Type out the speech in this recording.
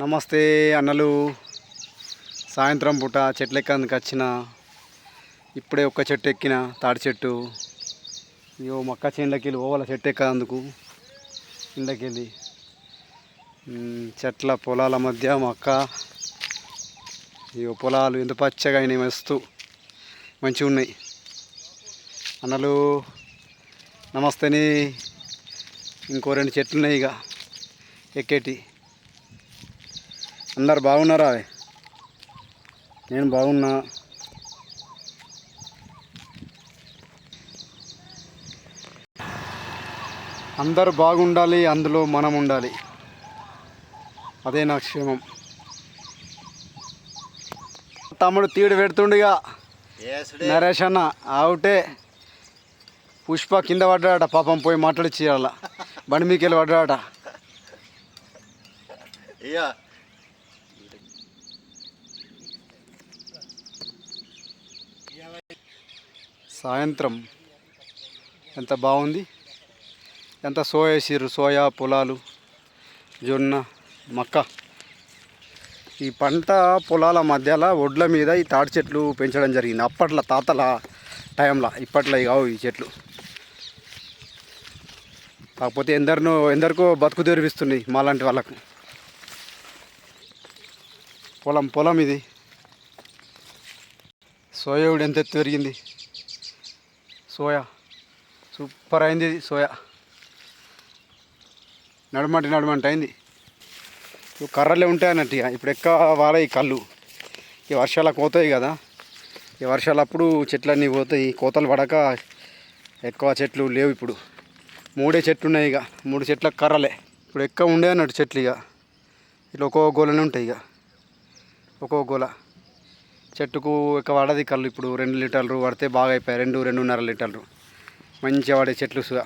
నమస్తే అన్నలు. సాయంత్రం పూట చెట్లు ఎక్కేందుకు వచ్చిన ఇప్పుడే ఒక్క చెట్టు ఎక్కిన తాడి చెట్టు. ఇయో మక్క చేనులకి వెళ్ళి ఓవల చెట్టు ఎక్కందుకు ఇండకెళ్ళి చెట్ల పొలాల మధ్య మొక్క ఇయో పొలాలు ఎంత పచ్చగా అయినాయి మస్తు. మంచిగా ఉన్నాయి. అన్నలు నమస్తేని ఇంకో రెండు చెట్లు ఉన్నాయి ఇక ఎక్కేటి. అందరు బాగున్నారా? నేను బాగున్నా. అందరు బాగుండాలి అందులో మనం ఉండాలి అదే నా క్షేమం. తమ్ముడు తీడు పెడుతుండిగా. నరేష్ అన్న అవుటే పుష్ప కింద పడ్డాడట పాపం పోయి మాట్లాడిచ్చి అలా బండి మీకు వెళ్ళి పడ్డాడట సాయంత్రం ఎంత బాగుంది? ఎంత సోయా సోయా పొలాలు జొన్న మక్క. ఈ పంట పొలాల మధ్యలో ఒడ్ల మీద ఈ తాటి చెట్లు పెంచడం జరిగింది. అప్పట్లో తాతల టైంలో ఇప్పట్లో కావు ఈ చెట్లు. కాకపోతే ఎందరినో ఎందరికో బతుకు తెరిపిస్తున్నాయి మాలాంటి వాళ్ళకు. పొలం పొలం ఇది. సోయా ఎంత ఎత్తు పెరిగింది? సోయా. సూపర్ అయింది ఇది సోయా. నడుమంటి నడుమంట అయింది. ఇప్పుడు కర్రలే ఉంటాయి అన్నట్టు ఇక. ఇప్పుడు ఎక్క వారాయి కళ్ళు. ఈ వర్షాలకు పోతాయి కదా. ఈ వర్షాలప్పుడు చెట్లన్నీ పోతాయి. కోతలు పడక ఎక్కువ చెట్లు లేవు ఇప్పుడు. మూడే చెట్లు ఉన్నాయి ఇక. మూడు చెట్ల కర్రలే. ఇప్పుడు ఎక్కువ ఉండే అన్నట్టు చెట్లు ఇక. ఇట్లా ఒక్కొక్క గోలనే ఉంటాయి ఇక. ఒక్కొక్క గోల. చెట్టుకు ఒక పడది కళ్ళు ఇప్పుడు రెండు లీటర్లు పడితే బాగా అయిపోయాయి రెండు రెండున్నర లీటర్లు. మంచిగా పడే చెట్లు సుగా.